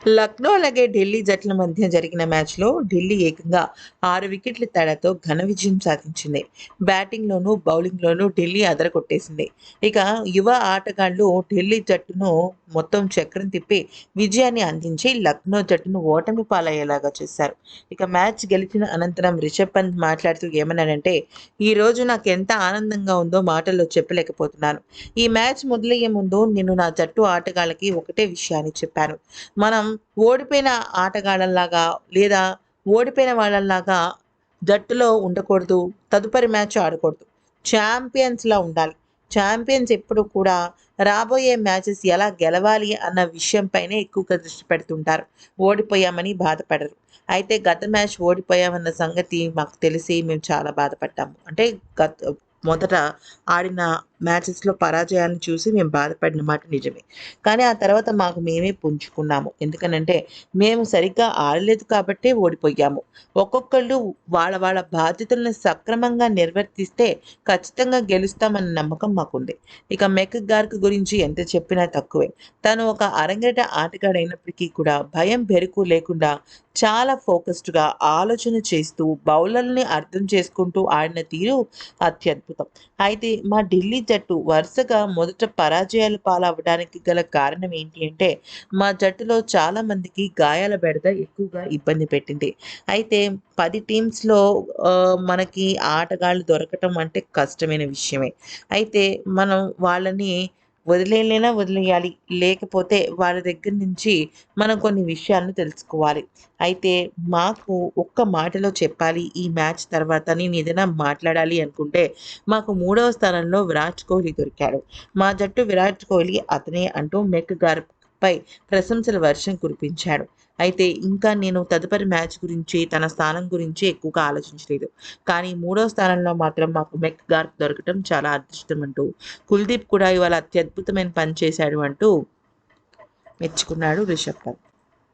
లక్నో అలాగే ఢిల్లీ జట్ల మధ్య జరిగిన మ్యాచ్లో ఢిల్లీ ఏకంగా ఆరు వికెట్ల తేడాతో ఘన విజయం సాధించింది. బ్యాటింగ్లోనూ బౌలింగ్లోనూ ఢిల్లీ అదరగొట్టేసింది. ఇక యువ ఆటగాళ్ళు ఢిల్లీ జట్టును మొత్తం చక్రం తిప్పి విజయాన్ని అందించి లక్నో జట్టును ఓటమి పాలయ్యేలాగా చేశారు. ఇక మ్యాచ్ గెలిచిన అనంతరం రిషబ్ పంత్ మాట్లాడుతూ ఏమన్నాడంటే ఈ రోజు నాకు ఎంత ఆనందంగా ఉందో మాటల్లో చెప్పలేకపోతున్నాను. ఈ మ్యాచ్ మొదలయ్యే ముందు నేను నా జట్టు ఆటగాళ్ళకి ఒకటే విషయాన్ని చెప్పాను. మనం ఓడిపోయిన ఆటగాళ్ళలాగా లేదా ఓడిపోయిన వాళ్ళలాగా జట్టులో ఉండకూడదు తదుపరి మ్యాచ్ ఆడకూడదు. ఛాంపియన్స్లా ఉండాలి. ఛాంపియన్స్ ఎప్పుడు కూడా రాబోయే మ్యాచెస్ ఎలా గెలవాలి అన్న విషయంపైనే ఎక్కువగా దృష్టి పెడుతుంటారు. ఓడిపోయామని బాధపడరు. అయితే గత మ్యాచ్ ఓడిపోయామన్న సంగతి మాకు తెలిసి మేము చాలా బాధపడ్డాము. అంటే గత మొదట ఆడిన మ్యాచెస్లో పరాజయాన్ని చూసి మేము బాధపడిన మాట నిజమే. కానీ ఆ తర్వాత మాకు మేమే పుంజుకున్నాము. ఎందుకనంటే మేము సరిగ్గా ఆడలేదు కాబట్టే ఓడిపోయాము. ఒక్కొక్కళ్ళు వాళ్ళ వాళ్ళ బాధ్యతలను సక్రమంగా నిర్వర్తిస్తే ఖచ్చితంగా గెలుస్తామన్న నమ్మకం మాకుంది. ఇక మెక్ గార్క్ గురించి ఎంత చెప్పినా తక్కువే. తను ఒక అరంగేట ఆటగాడైనప్పటికీ కూడా భయం బెరుకు లేకుండా చాలా ఫోకస్డ్గా ఆలోచన చేస్తూ బౌలర్ని అర్థం చేసుకుంటూ ఆడిన తీరు అత్యద్భుతం. అయితే మా ఢిల్లీ జట్టు వరుసగా మొదట పరాజయాలు పాలవడానికి గల కారణం ఏంటి అంటే మా జట్టులో చాలా మందికి గాయాల బెడద ఎక్కువగా ఇబ్బంది పెట్టింది. అయితే పది టీమ్స్లో మనకి ఆటగాళ్ళు దొరకటం అంటే కష్టమైన విషయమే. అయితే మనం వాళ్ళని వదిలేయలేనా వదిలేయాలి. లేకపోతే వారి దగ్గర నుంచి మనం కొన్ని విషయాలను తెలుసుకోవాలి. అయితే మాకు ఒక్క మాటలో చెప్పాలి ఈ మ్యాచ్ తర్వాత నేను ఏదైనా మాట్లాడాలి అనుకుంటే మాకు మూడవ స్థానంలో విరాట్ కోహ్లీ దొరికాడు. మా జట్టు విరాట్ కోహ్లీ అతనే అంటూ మెక్ పై ప్రశంసల వర్షం కురిపించాడు. అయితే ఇంకా నేను తదుపరి మ్యాచ్ గురించి తన స్థానం గురించి ఎక్కువగా ఆలోచించలేదు. కానీ మూడో స్థానంలో మాత్రం మాకు మెక్ గార్క్ దొరకటం చాలా అదృష్టం అంటూ కుల్దీప్ కూడా ఇవాళ అత్యద్భుతమైన పని చేశాడు అంటూ మెచ్చుకున్నాడు రిషబ్ పంత్.